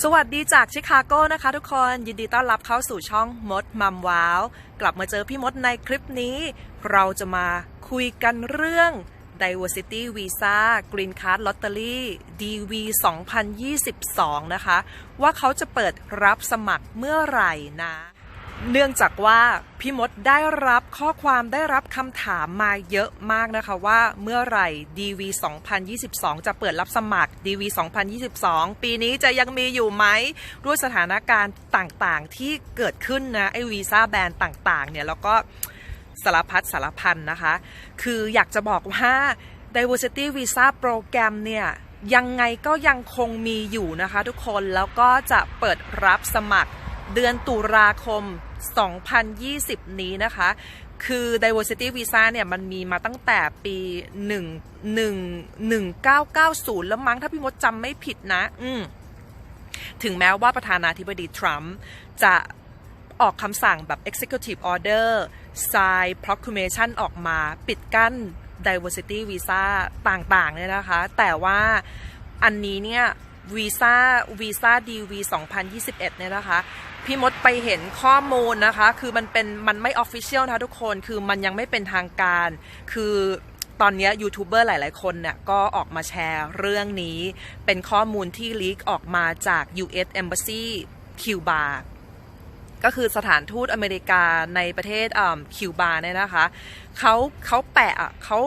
สวัสดีจากชิคาโก้นะคะทุกคนยินดีต้อนรับเข้าสู่ช่องมดมัมว้าว กลับมาเจอพี่มดในคลิปนี้ เราจะมาคุยกันเรื่อง Diversity Visa Green Card Lottery DV 2022 นะคะ ว่าเขาจะเปิดรับสมัครเมื่อไหร่นะ เนื่องจากว่าพี่มดได้รับข้อความได้รับคำถามมาเยอะมากนะคะว่าเมื่อไหร่ DV 2022 จะเปิดรับสมัคร DV 2022 ปีนี้จะยังมีอยู่ไหมด้วยสถานการณ์ต่างๆ ที่เกิดขึ้นนะไอ้วีซ่าแบนต่างๆเนี่ยแล้วก็สารพัดสารพันนะคะ คืออยากจะบอกว่า diversity visa โปรแกรมเนี่ยยังไงก็ยังคงมีอยู่นะคะทุกคนแล้วก็จะเปิดรับสมัครเดือนตุลาคม 2020 นี้นะคะ คือ diversity visa เนี่ย มันมีมาตั้งแต่ปี 1 1 1990 แล้วมั้งถ้าพี่มดจำไม่ผิดนะ อืมถึงแม้ว่าประธานาธิบดีทรัมป์จะออกคำสั่งแบบ executive order sign proclamation ออกมาปิดกั้น diversity visa ต่างๆ เนี่ยนะคะ แต่ว่าอันนี้เนี่ยวีซ่าวีซ่า DV 2021 เนี่ยนะคะ พี่มดไปเห็นข้อมูลนะคะ คือมันเป็นมันไม่ออฟฟิเชียลนะทุกคน คือมันยังไม่เป็นทางการ คือตอนนี้ยูทูบเบอร์หลาย ๆ คนเนี่ยก็ออกมาแชร์เรื่องนี้ เป็นข้อมูลที่ลีกออกมาจาก US Embassy คิวบาก็คือสถานทูตอเมริกาในประเทศคิวบาเนี่ยนะคะเขาเขาแปะอะเขา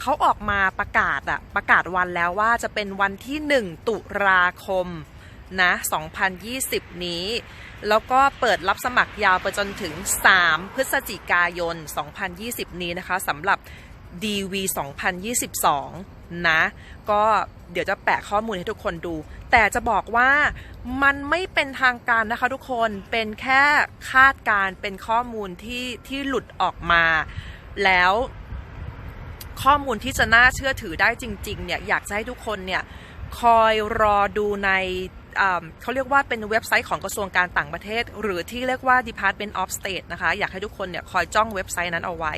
เขาออกมาประกาศอะประกาศวันแล้วว่าจะเป็นวันที่ 1 ตุลาคมนะ 2020 นี้ แล้วก็เปิดรับสมัครยาวไปจนถึง 3 พฤศจิกายน 2020 นี้นะคะสำหรับ DV 2022 นะ ก็เดี๋ยวจะแปะข้อมูลให้ทุกคนดู แต่จะบอกว่ามันไม่เป็นทางการนะคะทุกคนเป็นแค่คาดการเป็นข้อมูลที่ที่หลุดออกมา แล้วข้อมูลที่จะน่าเชื่อถือได้จริง ๆ เนี่ย อยากจะให้ทุกคนเนี่ย คอยรอดูใน เขาเรียกว่าเป็นเว็บไซต์ของกระทรวงการต่างประเทศ หรือที่เรียกว่า Department of State นะคะ อยากให้ทุกคนเนี่ยคอยจ้องเว็บไซต์นั้นเอาไว้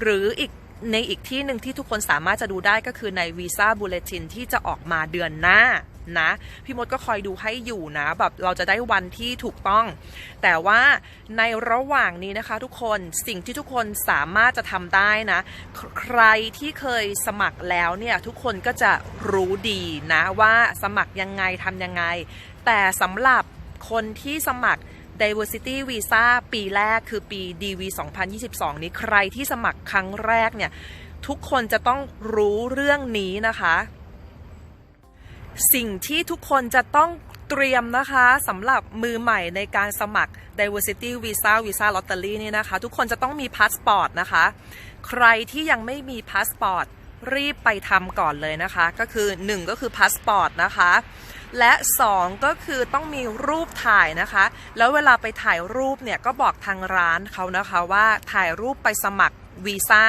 หรืออีก ในอีกที่หนึ่งที่ทุกคนสามารถจะดูได้ก็คือใน Visa Bulletin ที่จะออกมาเดือนหน้านะพี่มดก็คอยดูให้อยู่นะแบบเราจะได้วันที่ถูกต้อง แต่ว่าในระหว่างนี้นะคะทุกคนสิ่งที่ทุกคนสามารถจะทำได้นะ ใครที่เคยสมัครแล้วเนี่ยทุกคนก็จะรู้ดีนะว่าสมัครยังไงทำยังไง แต่สำหรับคนที่สมัคร diversity visa ปีแรกคือปี DV 2022 นี้ใครที่สมัครครั้งแรกเนี่ย ทุกคนจะต้องรู้เรื่องนี้นะคะ สิ่งที่ทุกคนจะต้องเตรียมนะคะสำหรับมือใหม่ในการสมัคร diversity visa visa lottery นี่นะคะ ทุกคนจะต้องมีพาสปอร์ตนะคะ ใครที่ยังไม่มีพาสปอร์ตรีบไปทำก่อนเลยนะคะ ก็คือ 1 ก็คือพาสปอร์ตนะคะ และ 2 ก็คือต้องมีรูปถ่ายนะคะ แล้วเวลาไปถ่ายรูปเนี่ยก็บอกทางร้านเขานะคะว่าถ่ายรูปไปสมัครวีซ่า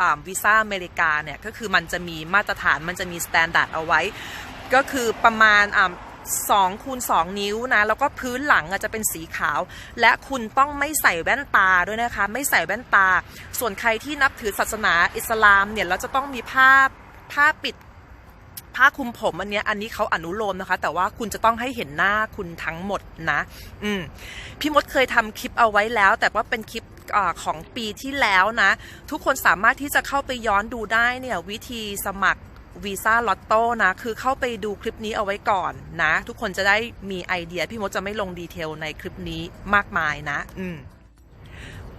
อ่าวีซ่าอเมริกาเนี่ยก็คือมันจะมีมาตรฐานมันจะมีสแตนดาร์ดเอาไว้ ก็คือประมาณอ่าสองคูณสองนิ้วนะ แล้วก็พื้นหลังอาจจะเป็นสีขาว และคุณต้องไม่ใส่แว่นตาด้วยนะคะ ไม่ใส่แว่นตา ส่วนใครที่นับถือศาสนาอิสลามเนี่ยเราจะต้องมีผ้าผ้าปิด ผ้าคลุมผมอันเนี้ยอันนี้เขาอนุโลมนะคะ แต่ว่าคุณจะต้องให้เห็นหน้าคุณทั้งหมดนะ อืมพี่มดเคยทำคลิปเอาไว้แล้ว แต่ว่าเป็นคลิปอของปีที่แล้วนะ ทุกคนสามารถที่จะเข้าไปย้อนดูได้เนี่ยวิธีสมัครวีซ่าลอตโต้นะ คือเข้าไปดูคลิปนี้เอาไว้ก่อนนะ ทุกคนจะได้มีไอเดีย พี่มดจะไม่ลงดีเทลในคลิปนี้มากมายนะ อืม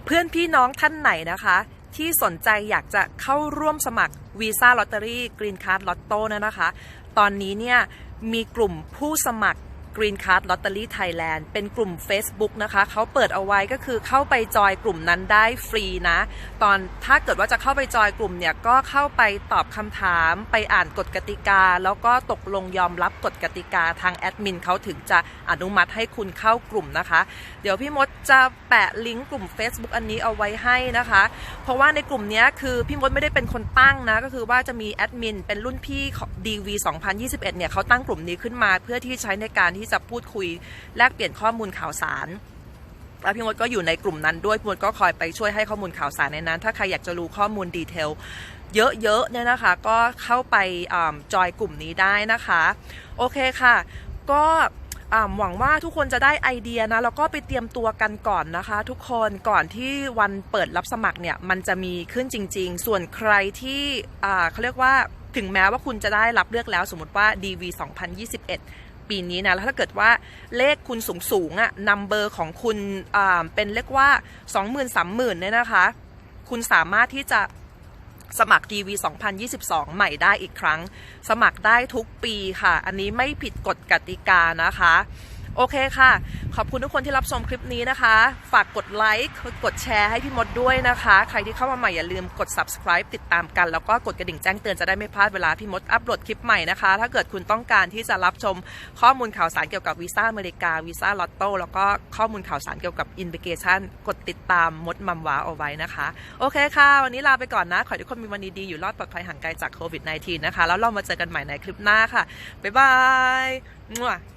เพื่อนพี่น้องท่านไหนนะคะ ที่สนใจอยากจะเข้าร่วมสมัครวีซ่าลอตเตอรี่กรีนคาร์ดลอตโต้นะนะคะ ตอนนี้เนี่ยมีกลุ่มผู้สมัคร Green Card Lottery Thailand เป็นกลุ่ม Facebook นะคะเขาเปิดเอาไว้ก็คือเข้าไปจอยกลุ่มนั้นได้ฟรีนะ ตอนถ้าเกิดว่าจะเข้าไปจอยกลุ่มเนี่ยก็เข้าไปตอบคำถาม ไปอ่านกฎกติกา แล้วก็ตกลงยอมรับกฎกติกาทางแอดมินเขาถึงจะอนุมัติให้คุณเข้ากลุ่มนะคะ เดี๋ยวพี่มดจะแปะลิงก์กลุ่ม Facebook อันนี้เอาไว้ให้นะคะ เพราะว่าในกลุ่มนี้คือพี่มดไม่ได้เป็นคนตั้งนะก็คือว่าจะมีแอดมินเป็นรุ่นพี่ของ DV 2021เนี่ยเขาตั้งกลุ่มนี้ขึ้นมาเพื่อที่ใช้ในการที่จะพูดคุยแลกเปลี่ยนข้อมูลข่าวสารแล้วพี่มดก็อยู่ในกลุ่มนั้นด้วยพี่มดก็คอยไปช่วยให้ข้อมูลข่าวสารในนั้น ถ้าใครอยากจะรู้ข้อมูลดีเทลเยอะๆเนี่ยนะคะ ก็เข้าไปจอยกลุ่มนี้ได้นะคะ โอเคค่ะ ก็หวังว่าทุกคนจะได้ไอเดียนะ แล้วก็ไปเตรียมตัวกันก่อนนะคะ ทุกคนก่อนที่วันเปิดรับสมัครเนี่ยมันจะมีขึ้นจริง ๆ ส่วนใครที่เขาเรียกว่าถึงแม้ว่าคุณจะได้รับเลือกแล้วสมมติว่า DV 2021 ปีนี้นะ แล้วถ้าเกิดว่าเลขคุณสูงสูงๆอะนัมเบอร์ของคุณเป็นเรียกว่า 20,000 30,000เนี่ยนะคะ คุณสามารถที่จะสมัคร DV 2022 ใหม่ได้อีกครั้ง สมัครได้ทุกปีค่ะ อันนี้ไม่ผิดกฎกติกานะคะ โอเคค่ะ ขอบคุณทุกคนที่รับชมคลิปนี้นะคะ ฝากกดไลค์กดแชร์ให้พี่มดด้วยนะคะ ใครที่เข้ามาใหม่อย่าลืมกด subscribe ติดตามกัน แล้วก็กดกระดิ่งแจ้งเตือนจะได้ไม่พลาดเวลาพี่มดอัปโหลดคลิปใหม่นะคะ ถ้าเกิดคุณต้องการที่จะรับชมข้อมูลข่าวสารเกี่ยวกับวีซ่าอเมริกาวีซ่าลอตโต้แล้วก็ข้อมูลข่าวสารเกี่ยวกับอิน i ิเกชันกดติดตามมดมัมวาเอาไว้นะคะ โอเคค่ะ วันนี้ลาไปก่อนนะ ขอให้ทุกคนมีวันดีๆอยู่รอดปลอดภัยห่างไกลจากโควิด -19 นะคะ แล้วเรามาเจอกันใหม่ในคลิปหน้าค่ะบ๊ายบาย